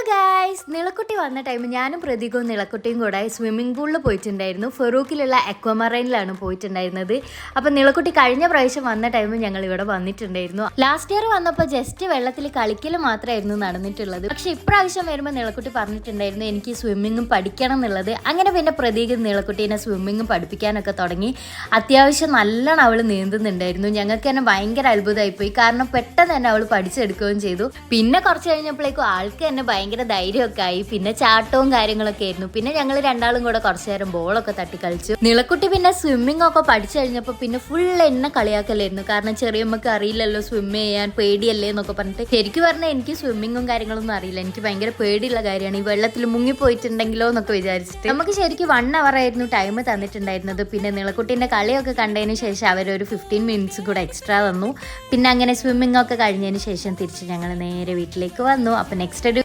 Hello! Guys നിളക്കുട്ടി വന്ന time ഞാനും പ്രതീകവും നിളക്കുട്ടിയും കൂടെ സ്വിമ്മിംഗ് പൂളിൽ പോയിട്ടുണ്ടായിരുന്നു. ഫെറൂക്കിലുള്ള എക്വമറൈനിലാണ് പോയിട്ടുണ്ടായിരുന്നത്. അപ്പം നിളക്കുട്ടി കഴിഞ്ഞ പ്രാവശ്യം വന്ന ടൈം ഞങ്ങൾ ഇവിടെ വന്നിട്ടുണ്ടായിരുന്നു. ലാസ്റ്റ് ഇയർ വന്നപ്പോൾ ജസ്റ്റ് വെള്ളത്തിൽ കളിക്കൽ മാത്രമായിരുന്നു നടന്നിട്ടുള്ളത്. പക്ഷേ ഇപ്രാവശ്യം വരുമ്പോൾ നിളക്കുട്ടി പറഞ്ഞിട്ടുണ്ടായിരുന്നു എനിക്ക് സ്വിമ്മിങ്ങും പഠിക്കണം എന്നുള്ളത്. അങ്ങനെ പിന്നെ പ്രതീക് നിളക്കുട്ടീനെ സ്വിമ്മിങ്ങും പഠിപ്പിക്കാനൊക്കെ തുടങ്ങി. അത്യാവശ്യം നല്ലോണം അവൾ നീന്തുന്നുണ്ടായിരുന്നു. ഞങ്ങൾക്ക് തന്നെ ഭയങ്കര അത്ഭുതമായിപ്പോയി കാരണം പെട്ടെന്ന് തന്നെ അവൾ പഠിച്ചെടുക്കുകയും ചെയ്തു. പിന്നെ കുറച്ച് കഴിഞ്ഞപ്പോഴേക്കും ആൾക്ക് തന്നെ ഭയങ്കര ധൈര്യമൊക്കെ ആയി പിന്നെ ചാട്ടവും കാര്യങ്ങളൊക്കെ ആയിരുന്നു. പിന്നെ ഞങ്ങൾ രണ്ടാളും കൂടെ കുറച്ചു നേരം ബോളൊക്കെ തട്ടി കളിച്ചു നിളക്കുട്ടി പിന്നെ സ്വിമ്മിംഗ് ഒക്കെ പഠിച്ചു കഴിഞ്ഞപ്പോൾ പിന്നെ ഫുൾ എന്നെ കളിയാക്കലായിരുന്നു. കാരണം ചെറിയമ്മക്ക് അറിയില്ലല്ലോ സ്വിം ചെയ്യാൻ പേടിയല്ലേ എന്നൊക്കെ പറഞ്ഞിട്ട്. ശരിക്കും പറഞ്ഞാൽ എനിക്ക് സ്വിമ്മിങ്ങും കാര്യങ്ങളൊന്നും അറിയില്ല. എനിക്ക് ഭയങ്കര പേടിയുള്ള കാര്യമാണ്. ഈ വെള്ളത്തിൽ മുങ്ങിപ്പോയിട്ടുണ്ടെങ്കിലോ എന്നൊക്കെ വിചാരിച്ചിട്ട്. നമുക്ക് ശരിക്കും വൺ അവർ ആയിരുന്നു ടൈം തന്നിട്ടുണ്ടായിരുന്നത്. പിന്നെ നിളക്കുട്ടിന്റെ കളിയൊക്കെ കണ്ടതിന് ശേഷം അവരൊരു ഫിഫ്റ്റീൻ മിനിറ്റ്സ് കൂടെ എക്സ്ട്രാ തന്നു പിന്നെ അങ്ങനെ സ്വിമ്മിംഗ് ഒക്കെ കഴിഞ്ഞതിന് ശേഷം തിരിച്ച് ഞങ്ങൾ നേരെ വീട്ടിലേക്ക് വന്നു. അപ്പൊ നെക്സ്റ്റ്